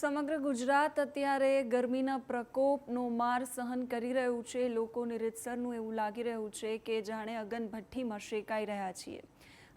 સમગ્ર ગુજરાત અત્યારે ગરમીના પ્રકોપનો માર સહન કરી રહ્યું છે. લોકોને રીતસરનું એવું લાગી રહ્યું છે કે જાણે અગનભઠ્ઠીમાં શેકાઈ રહ્યા છીએ.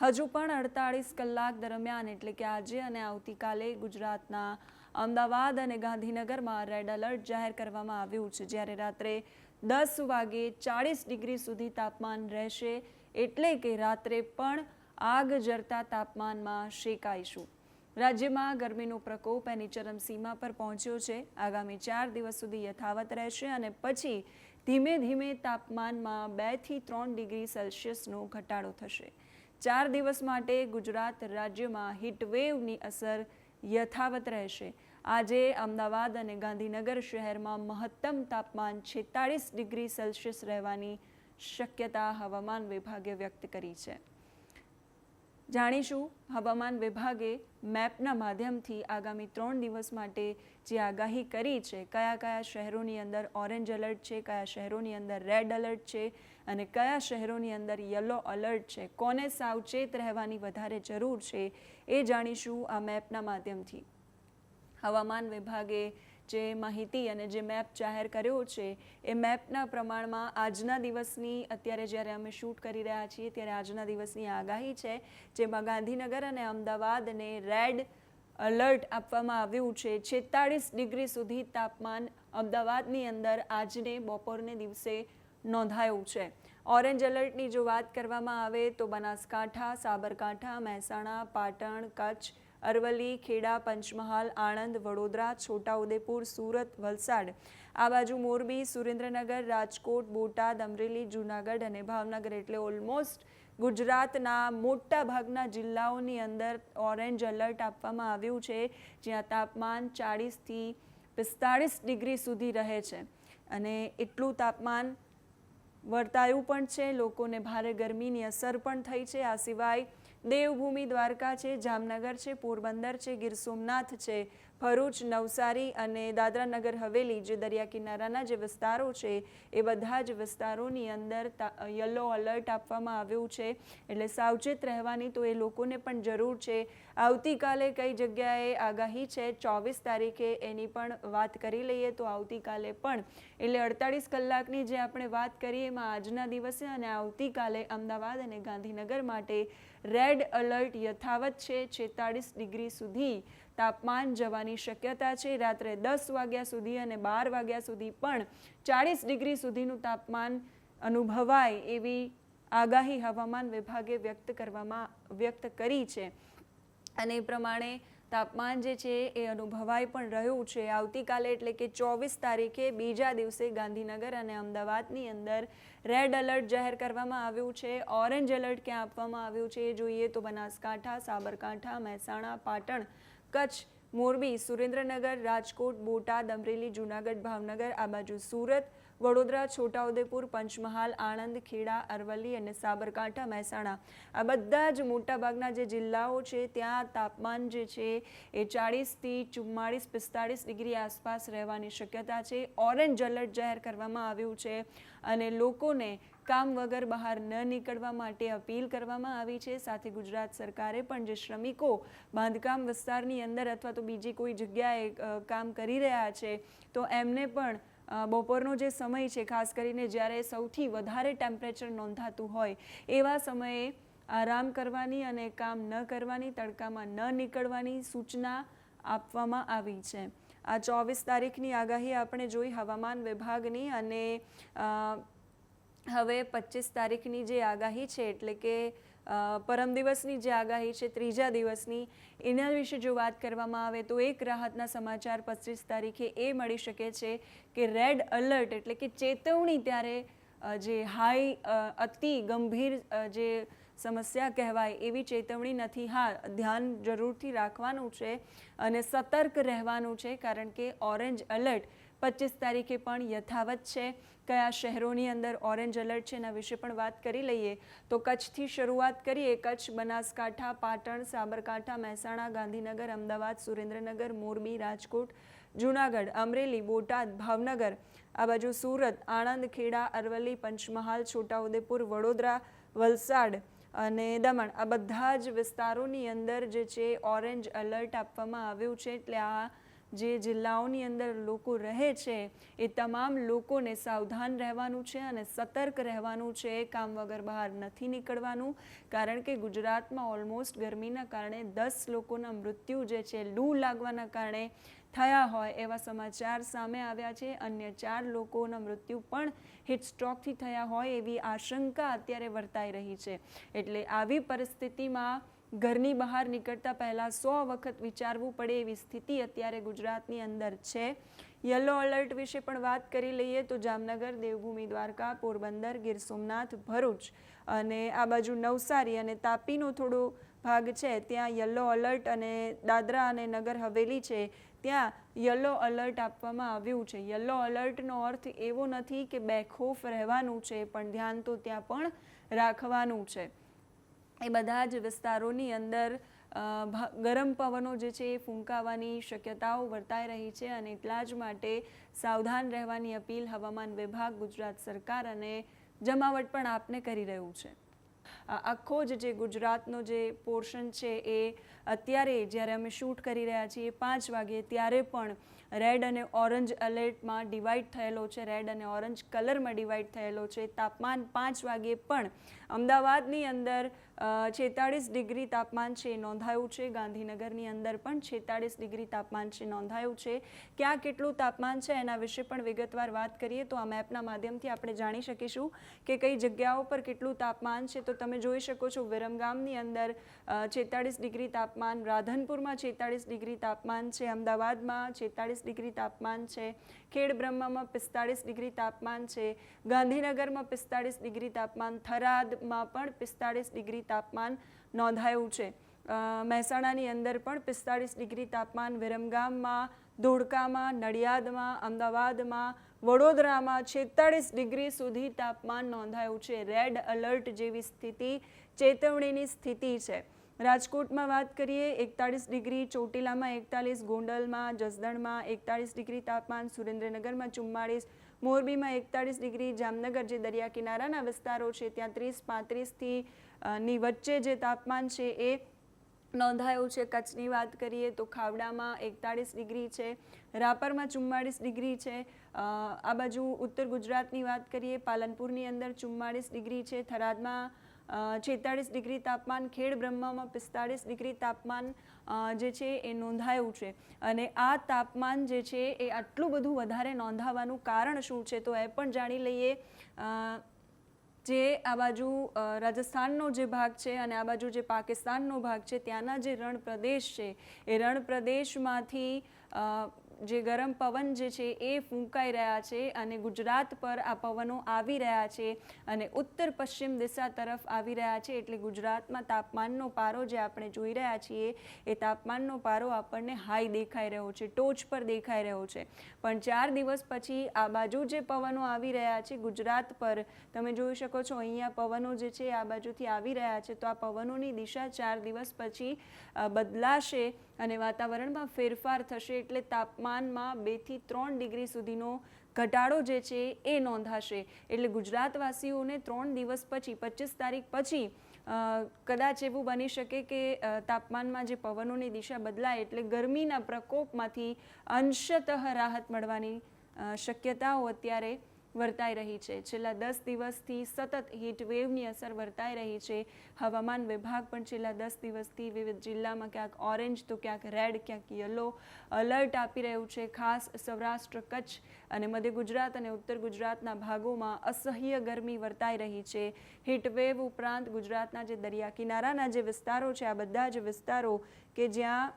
હજુ પણ અડતાળીસ કલાક દરમિયાન એટલે કે આજે અને આવતીકાલે ગુજરાતના અમદાવાદ અને ગાંધીનગરમાં રેડ એલર્ટ જાહેર કરવામાં આવ્યું છે. જ્યારે રાત્રે દસ વાગે ચાળીસ ડિગ્રી સુધી તાપમાન રહેશે એટલે કે રાત્રે પણ આગ જરતા તાપમાનમાં શેકાઈશું. રાજ્યમાં ગરમીનો પ્રકોપ એની ચરમસીમા પર પહોંચ્યો છે. આગામી ચાર દિવસ સુધી યથાવત રહેશે અને પછી ધીમે ધીમે તાપમાનમાં બેથી ત્રણ ડિગ્રી સેલ્સિયસનો ઘટાડો થશે. ચાર દિવસ માટે ગુજરાત રાજ્યમાં હીટવેવની અસર યથાવત રહેશે. આજે અમદાવાદ અને ગાંધીનગર શહેરમાં મહત્તમ તાપમાન છેતાળીસ ડિગ્રી સેલ્સિયસ રહેવાની શક્યતા હવામાન વિભાગે વ્યક્ત કરી છે. જાણીશું, હવામાન વિભાગે મેપના માધ્યમથી આગામી ત્રણ દિવસ માટે જે આગાહી કરી છે, કયા કયા શહેરોની અંદર ઓરેન્જ એલર્ટ છે, કયા શહેરોની અંદર રેડ એલર્ટ છે અને કયા શહેરોની અંદર યલો એલર્ટ છે, કોને સાવચેત રહેવાની વધારે જરૂર છે એ જાણીશું આ મેપના માધ્યમથી. હવામાન વિભાગે જે માહિતી અને જે મેપ જાહેર કર્યો છે, એ મેપના પ્રમાણમાં આજના દિવસની, અત્યારે જ્યારે અમે શૂટ કરી રહ્યા છીએ, ત્યારે આજના દિવસની આગાહી છે, જેમાં ગાંધીનગર અને અમદાવાદને રેડ અલર્ટ આપવામાં આવ્યું છે. છેતાળીસ ડિગ્રી સુધી તાપમાન અમદાવાદની અંદર આજને બપોરને દિવસે નોંધાયું છે. ઓરેન્જ એલર્ટની જો વાત કરવામાં આવે તો બનાસકાંઠા, સાબરકાંઠા, મહેસાણા, પાટણ, કચ્છ અરવલ્લી, ખેડા, પંચમહાલ, આણંદ, વડોદરા, છોટાઉદેપુર, સુરત, વલસાડ. આ બાજુ મોરબી, સુરેન્દ્રનગર, રાજકોટ, બોટાદ, અમરેલી, જૂનાગઢ અને ભાવનગર એટલે ઓલમોસ્ટ ગુજરાતના મોટા ભાગના જિલ્લાઓની અંદર ઓરેન્જ એલર્ટ આપવામાં આવ્યું છે, જ્યાં તાપમાન ચાળીસથી પિસ્તાળીસ ડિગ્રી સુધી રહે છે. અને એટલું તાપમાન વર્તાયું પણ છે, લોકોને ભારે ગરમીની અસર પણ થઈ છે. આ સિવાય દેવભૂમિ દ્વારકા છે, જામનગર છે, પોરબંદર છે, ગીર સોમનાથ છે, ભરૂચ, નવસારી અને દાદરા નગર હવેલી જે દરિયા કિનારાના જે વિસ્તારો છે, એ બધા જ વિસ્તારોની અંદર યલો અલર્ટ આપવામાં આવ્યું છે. એટલે સાવચેત રહેવાની તો એ લોકોને પણ જરૂર છે. આવતીકાલે કઈ જગ્યાએ આગાહી છે? ચોવીસ તારીખે એની પણ વાત કરી લઈએ તો આવતીકાલે પણ. એટલે અડતાળીસ કલાકની જે આપણે વાત કરીએ એમાં આજના દિવસે અને આવતીકાલે અમદાવાદ અને ગાંધીનગર માટે રેડ એલર્ટ યથાવત છે. છેતાળીસ ડિગ્રી સુધી તાપમાન જવાની શક્યતા છે. રાત્રે દસ વાગ્યા સુધી અને બાર વાગ્યા સુધી પણ ચાળીસ ડિગ્રી સુધીનું તાપમાન અનુભવાય એવી આગાહી હવામાન વિભાગે વ્યક્ત કરવામાં, વ્યક્ત કરી છે. અને એ પ્રમાણે તાપમાન જે છે એ અનુભવાઈ પણ રહ્યું છે. આવતીકાલે એટલે કે ચોવીસ તારીખે બીજા દિવસે ગાંધીનગર અને અમદાવાદની અંદર રેડ એલર્ટ જાહેર કરવામાં આવ્યું છે. ઓરેન્જ એલર્ટ ક્યાં આપવામાં આવ્યું છે એ જોઈએ તો બનાસકાંઠા, સાબરકાંઠા, મહેસાણા, પાટણ, કચ્છ, મોરબી, સુરેન્દ્રનગર, રાજકોટ, બોટાદ, અમરેલી, જૂનાગઢ, ભાવનગર, આ બાજુ સુરત વડોદરા, છોટાઉદેપુર, પંચમહાલ, આણંદ, ખેડા, અરવલ્લી અને સાબરકાંઠા, મહેસાણા. આ બધા જ મોટાભાગના જે જિલ્લાઓ છે, ત્યાં તાપમાન જે છે, એ ચાળીસથી ચુમ્માળીસ, પિસ્તાળીસ ડિગ્રી આસપાસ રહેવાની શક્યતા છે. ઓરેન્જ એલર્ટ જાહેર કરવામાં આવ્યું છે અને લોકોને કામ વગર બહાર ન નીકળવા માટે અપીલ કરવામાં આવી છે. સાથે ગુજરાત સરકારે પણ જે શ્રમિકો બાંધકામ વિસ્તારની અંદર અથવા તો બીજી કોઈ જગ્યાએ કામ કરી રહ્યા છે, તો એમને પણ બપોરનો જે સમય છે, ખાસ કરીને જ્યારે સૌથી વધારે ટેમ્પરેચર નોંધાતું હોય, એવા સમયે આરામ કરવાની અને કામ ન કરવાની, તડકામાં ન નીકળવાની સૂચના આપવામાં આવી છે. આ ચોવીસ તારીખની આગાહી આપણે જોઈ હવામાન વિભાગની અને હવે પચીસ તારીખની જે આગાહી છે, એટલે કે પરમ દિવસની જે આગાહી છે, ત્રીજા દિવસની, એના વિશે જો વાત કરવામાં આવે તો એક રાહતના સમાચાર પચીસ તારીખે એ મળી શકે છે કે રેડ અલર્ટ એટલે કે ચેતવણી ત્યારે જે હાઈ અતિ ગંભીર જે સમસ્યા કહેવાય એવી ચેતવણી નથી. હા, ધ્યાન જરૂરથી રાખવાનું છે અને સતર્ક રહેવાનું છે કારણ કે ઓરેન્જ એલર્ટ પચીસ તારીખે પણ યથાવત છે. કયા શહેરોની અંદર ઓરેન્જ એલર્ટ છે એના વિશે પણ વાત કરી લઈએ તો કચ્છથી શરૂઆત કરીએ. કચ્છ, બનાસકાંઠા, પાટણ, સાબરકાંઠા, મહેસાણા, ગાંધીનગર, અમદાવાદ, સુરેન્દ્રનગર, મોરબી, રાજકોટ, જૂનાગઢ, અમરેલી, બોટાદ, ભાવનગર. આ બાજુ સુરત આણંદ ખેડા અરવલ્લી, પંચમહાલ, છોટાઉદેપુર, વડોદરા, વલસાડ અને દમણ. આ બધા જ વિસ્તારોની અંદર જે છે, ઓરેન્જ એલર્ટ આપવામાં આવ્યું છે. એટલે આ જે જિલ્લાઓની અંદર લોકો રહે છે, એ તમામ લોકોને સાવધાન રહેવાનું છે અને સતર્ક રહેવાનું છે, કામ વગર બહાર નથી નીકળવાનું. કારણ કે ગુજરાતમાં ઓલમોસ્ટ ગરમીના કારણે દસ લોકોના મૃત્યુ જે છે, લૂ લાગવાના કારણે થયા હોય એવા સમાચાર સામે આવ્યા છે. અન્ય ચાર લોકોના મૃત્યુ પણ હિટ સ્ટ્રોકથી થયા હોય એવી આશંકા અત્યારે વર્તાઈ રહી છે. એટલે આવી પરિસ્થિતિમાં ઘરની બહાર નીકળતા પહેલાં સો વખત વિચારવું પડે એવી સ્થિતિ અત્યારે ગુજરાતની અંદર છે. યલો અલર્ટ વિશે પણ વાત કરી લઈએ તો જામનગર, દેવભૂમિ, દ્વારકા, પોરબંદર, ગીર સોમનાથ, ભરૂચ અને આ બાજુ નવસારી અને તાપીનો થોડો ભાગ છે. ત્યાં યલો અલર્ટ અને દાદરા અને નગર હવેલી છે. ત્યાં યલો અલર્ટ આપવામાં આવ્યું છે. યલો અલર્ટનો અર્થ એવો નથી કે બેખોફ રહેવાનું છે, પણ ધ્યાન તો ત્યાં પણ રાખવાનું છે. એ બધા જ વિસ્તારોની અંદર ગરમ પવનો જે છે એ ફૂંકાવાની શક્યતાઓ વર્તાઈ રહી છે અને એટલા જ માટે સાવધાન રહેવાની અપીલ હવામાન વિભાગ, ગુજરાત સરકાર અને જમાવટ પણ આપને કરી રહ્યું છે. આખો જ જે ગુજરાતનો જે પોર્શન છે એ અત્યારે જ્યારે અમે શૂટ કરી રહ્યા છીએ પાંચ વાગે ત્યારે પણ રેડ અને ઓરેન્જ એલર્ટમાં ડિવાઈડ થયેલો છે, રેડ અને ઓરેન્જ કલરમાં ડિવાઈડ થયેલો છે. તાપમાન પાંચ વાગે પણ અમદાવાદની અંદર છેતાળીસ ડિગ્રી તાપમાન છે, નોંધાયું છે. ગાંધીનગરની અંદર પણ છેતાળીસ ડિગ્રી તાપમાન છે, નોંધાયું છે. ક્યાં કેટલું તાપમાન છે એના વિશે પણ વિગતવાર વાત કરીએ તો આ મેપના માધ્યમથી આપણે જાણી શકીશું કે કઈ જગ્યાઓ પર કેટલું તાપમાન છે. તો તમે જોઈ શકો છો વિરમગામની અંદર છેતાળીસ ડિગ્રી તાપમાન, રાધનપુરમાં છેતાળીસ ડિગ્રી તાપમાન છે, અમદાવાદમાં છેતાળીસ ડિગ્રી તાપમાન છે, ખેડ બ્રહ્મામાં પિસ્તાળીસ ડિગ્રી તાપમાન છે, ગાંધીનગરમાં પિસ્તાળીસ ડિગ્રી તાપમાન, થરાદમાં પણ પિસ્તાળીસ ડિગ્રી તાપમાન નોંધાયું છે. મહેસાણાની અંદર પણ પિસ્તાળીસ ડિગ્રી તાપમાન વિરમગામમાં, ધોળકામાં, નડિયાદમાં, અમદાવાદમાં, વડોદરામાં છેતાળીસ ડિગ્રી સુધી તાપમાન નોંધાયું છે. રેડ અલર્ટ જેવી સ્થિતિ, ચેતવણીની સ્થિતિ છે. રાજકોટમાં વાત કરીએ, એકતાળીસ ડિગ્રી ચોટીલામાં એકતાલીસ ગોંડલમાં જસદણમાં એકતાળીસ ડિગ્રી તાપમાન, સુરેન્દ્રનગરમાં ચુમ્માળીસ, મોરબીમાં એકતાળીસ ડિગ્રી, જામનગર જે દરિયા કિનારાના વિસ્તારો છે, ત્યાં ત્રીસ પાંત્રીસથી ની વચ્ચે જે તાપમાન છે એ નોંધાયું છે. કચ્છની વાત કરીએ તો ખાવડામાં એકતાળીસ ડિગ્રી છે, રાપરમાં ચુમ્માળીસ ડિગ્રી છે. આ બાજુ ઉત્તર ગુજરાતની વાત કરીએ, પાલનપુરની અંદર ચુમ્માળીસ ડિગ્રી છે. થરાદમાં છેતાળીસ ડિગ્રી તાપમાન, ખેડ બ્રહ્મામાં પિસ્તાળીસ ડિગ્રી તાપમાન જે છે એ નોંધાયું છે. અને આ તાપમાન જે છે એ આટલું બધું વધારે નોંધાવાનું કારણ શું છે તો એ પણ જાણી લઈએ. જે આ બાજુ રાજસ્થાનનો જે ભાગ છે અને આ બાજુ જે પાકિસ્તાનનો ભાગ છે, ત્યાંના જે રણ પ્રદેશ છે, એ રણ પ્રદેશમાંથી જે ગરમ પવન જે છે એ ફૂંકાઈ રહ્યા છે અને ગુજરાત પર આ પવનો આવી રહ્યા છે અને ઉત્તર પશ્ચિમ દિશા તરફ આવી રહ્યા છે એટલે ગુજરાતમાં તાપમાનનો પારો જે આપણે જોઈ રહ્યા છીએ એ તાપમાનનો પારો આપણને હાઈ દેખાઈ રહ્યો છે, ટોચ પર દેખાઈ રહ્યો છે. પણ ચાર દિવસ પછી આ બાજુ જે પવનો આવી રહ્યા છે ગુજરાત પર, તમે જોઈ શકો છો અહીંયા પવનો જે છે આ બાજુથી આવી રહ્યા છે. તો આ પવનોની દિશા ચાર દિવસ પછી બદલાશે. અને વાતાવરણમાં ફેરફાર થશે એટલે તાપમાનમાં બેથી ત્રણ ડિગ્રી સુધીનો ઘટાડો જે છે એ નોંધાશે. એટલે ગુજરાતવાસીઓને ત્રણ દિવસ પછી પચીસ તારીખ પછી કદાચ એવું બની શકે કે તાપમાનમાં જે પવનોની દિશા બદલાય એટલે ગરમીના પ્રકોપમાંથી અંશતઃ રાહત મળવાની શક્યતાઓ અત્યારે વર્તાઈ રહી છે. છેલ્લા દસ દિવસથી સતત હીટ વેવની અસર વર્તાઈ રહી છે. હવામાન વિભાગ પણ છેલ્લા દસ દિવસથી વિવિધ જિલ્લામાં ક્યાંક ઓરેન્જ તો ક્યાંક રેડ ક્યાંક યલો અલર્ટ આપી રહ્યું છે. ખાસ સૌરાષ્ટ્ર, કચ્છ અને મધ્ય ગુજરાત અને ઉત્તર ગુજરાતના ભાગોમાં અસહ્ય ગરમી વર્તાઈ રહી છે. હીટ વેવ ઉપરાંત ગુજરાતના જે દરિયા કિનારાના જે વિસ્તારો છે, આ બધા જ વિસ્તારો કે જ્યાં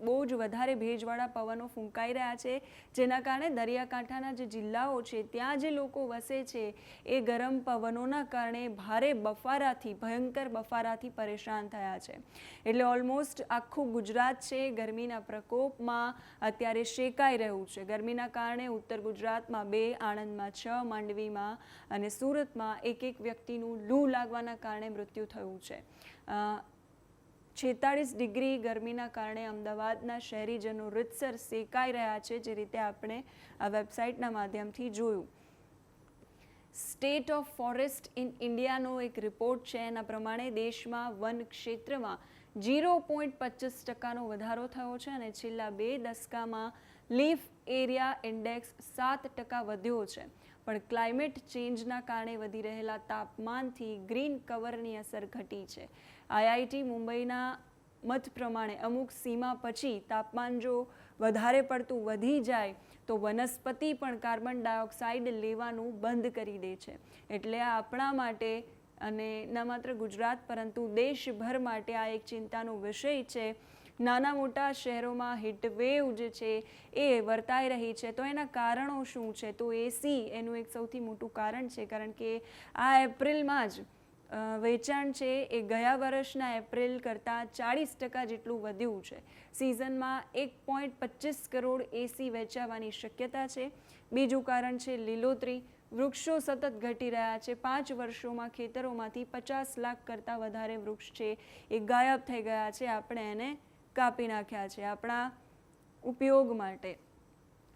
બહુ જ વધારે ભેજવાળા પવનો ફૂંકાઈ રહ્યા છે. જેના કારણે દરિયાકાંઠાના જે જિલ્લાઓ છે, ત્યાં જે લોકો વસે છે, એ ગરમ પવનોના કારણે ભારે બફારાથી, ભયંકર બફારાથી પરેશાન થયા છે. એટલે ઓલમોસ્ટ આખું ગુજરાત છે ગરમીના પ્રકોપમાં અત્યારે શેકાઈ રહ્યું છે. ગરમીના કારણે ઉત્તર ગુજરાતમાં બે, આણંદમાં છ, માંડવીમાં અને સુરતમાં એક એક વ્યક્તિનું લૂ લાગવાના કારણે મૃત્યુ થયું છે. છેતાળીસ ડિગ્રી ગરમીના કારણે અમદાવાદના શહેરીજનો રીતસર સેકાઈ રહ્યા છે, જે રીતે આપણે આ વેબસાઇટના માધ્યમથી જોયું. સ્ટેટ ઓફ ફોરેસ્ટ ઇન ઇન્ડિયાનો એક રિપોર્ટ છે. એના પ્રમાણે દેશમાં વન ક્ષેત્રમાં ઝીરો પોઈન્ટ પચીસ ટકાનો વધારો થયો છે અને છેલ્લા બે દસકામાં લીફ એરિયા ઇન્ડેક્સ સાત ટકા વધ્યો છે. પણ ક્લાઇમેટ ચેન્જના કારણે વધી રહેલા તાપમાનથી ગ્રીન કવરની અસર ઘટી છે. આઈઆઈટી મુંબઈના મત પ્રમાણે અમુક સીમા પછી તાપમાન જો વધારે પડતું વધી જાય, તો વનસ્પતિ પણ કાર્બન ડાયોક્સાઇડ લેવાનું બંધ કરી દે છે. એટલે આ આપણા માટે અને ન માત્ર ગુજરાત, પરંતુ દેશભર માટે આ એક ચિંતાનો વિષય છે. નાના મોટા શહેરોમાં હીટવેવ જે છે એ વર્તાઈ રહી છે. તો એના કારણો શું છે? તો એસી એનું એક સૌથી મોટું કારણ છે, કારણ કે આ એપ્રિલમાં જ વેચાણ છે એ ગયા વર્ષના એપ્રિલ કરતાં ચાળીસ ટકા જેટલું વધ્યું છે. સિઝનમાં એક પોઈન્ટ પચીસ કરોડ એસી વેચાવાની શક્યતા છે. બીજું કારણ છે લીલોતરી. વૃક્ષો સતત ઘટી રહ્યા છે. પાંચ વર્ષોમાં ખેતરોમાંથી પચાસ લાખ કરતાં વધારે વૃક્ષ છે એ ગાયબ થઈ ગયા છે. આપણે એને કાપી નાખ્યા છે આપણા ઉપયોગ માટે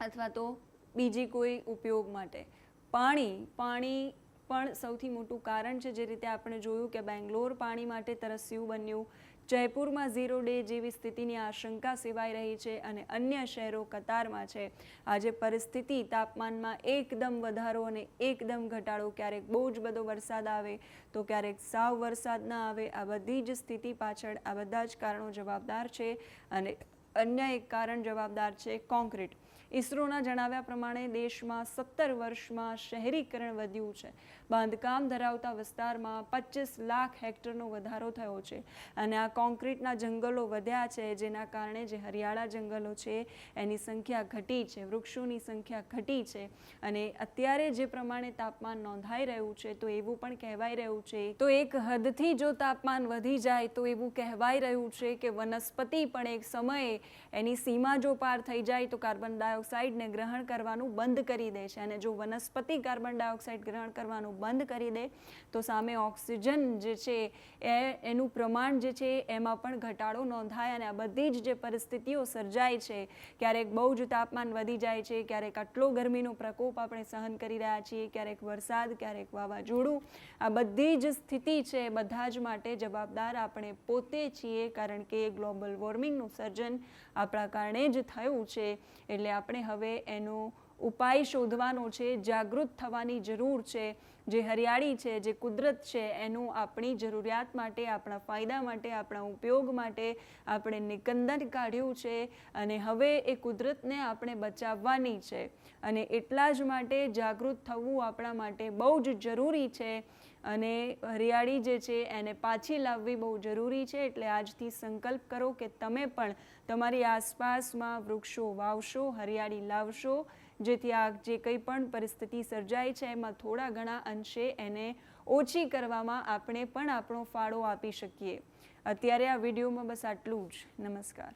અથવા તો બીજી કોઈ ઉપયોગ માટે. પાણી પાણી પણ સૌથી મોટું કારણ છે જે રીતે આપણે જોયું કે બેંગ્લોર પાણી માટે તરસ્યું બન્યું, જયપુરમાં ઝીરો ડે જેવી સ્થિતિની આશંકા સેવાઈ રહી છે અને અન્ય શહેરો કતારમાં છે. આજે પરિસ્થિતિ તાપમાનમાં એકદમ વધારો અને એકદમ ઘટાડો, ક્યારેક બહુ જ બધો વરસાદ આવે તો ક્યારેક સાવ વરસાદ ન આવે, આ બધી જ સ્થિતિ પાછળ આ બધા જ કારણો જવાબદાર છે અને અન્ય એક કારણ જવાબદાર છે કોન્ક્રીટ ઇસરોના જણાવ્યા પ્રમાણે દેશમાં સત્તર વર્ષમાં શહેરીકરણ વધ્યું છે. બાંધકામ ધરાવતા વિસ્તારમાં પચીસ લાખ હેક્ટરનો વધારો થયો છે અને આ કોન્ક્રીટના જંગલો વધ્યા છે, જેના કારણે જે હરિયાળા જંગલો છે, એની સંખ્યા ઘટી છે, વૃક્ષોની સંખ્યા ઘટી છે અને અત્યારે જે પ્રમાણે તાપમાન નોંધાઈ રહ્યું છે, તો એવું પણ કહેવાઈ રહ્યું છે. તો એક હદથી જો તાપમાન વધી જાય, તો એવું કહેવાઈ રહ્યું છે કે વનસ્પતિ પણ એક સમયે એની સીમા જો પાર થઈ જાય, તો કાર્બન ડાયોક્સાઇડને ગ્રહણ કરવાનું બંધ કરી દે છે અને જો વનસ્પતિ કાર્બન ડાયોક્સાઇડ ગ્રહણ કરવાનું બંધ કરી દે, તો સામે ઓક્સિજન જે છે એ, એનું પ્રમાણ જે છે એમાં પણ ઘટાડો નોંધાય અને આ બધી જ જે પરિસ્થિતિઓ સર્જાય છે, ક્યારેક બહુ જ તાપમાન વધી જાય છે, ક્યારેક આટલો ગરમીનો પ્રકોપ આપણે સહન કરી રહ્યા છીએ, ક્યારેક વરસાદ, ક્યારેક વાવાઝોડું, આ બધી જ સ્થિતિ છે બધા જ માટે જવાબદાર આપણે પોતે છીએ કારણ કે ગ્લોબલ વોર્મિંગનું સર્જન આપણા કારણે જ થયું છે. એટલે આપણે હવે એનો ઉપાય શોધવાનો છે, જાગૃત થવાની જરૂર છે, જે હરિયાળી છે, જે કુદરત છે, એનું આપણી જરૂરિયાત માટે, આપણા ફાયદા માટે, આપણા ઉપયોગ માટે આપણે નિકંદન કાઢ્યું છે અને હવે એ કુદરતને આપણે બચાવવાની છે. અને એટલા જ માટે જાગૃત થવું આપણા માટે બહુ જ જરૂરી છે અને હરિયાળી જે છે એને પાછી લાવવી બહુ જરૂરી છે. એટલે આજથી સંકલ્પ કરો કે તમે પણ તમારી આસપાસમાં વૃક્ષો વાવશો, હરિયાળી લાવશો જેથી આ જે કંઈ પણ પરિસ્થિતિ સર્જાય છે, એમાં થોડા ઘણા અંશે એને ઓછી કરવામાં આપણે પણ આપણો ફાળો આપી શકીએ. અત્યારે આ વિડીયોમાં બસ આટલું જ. નમસ્કાર.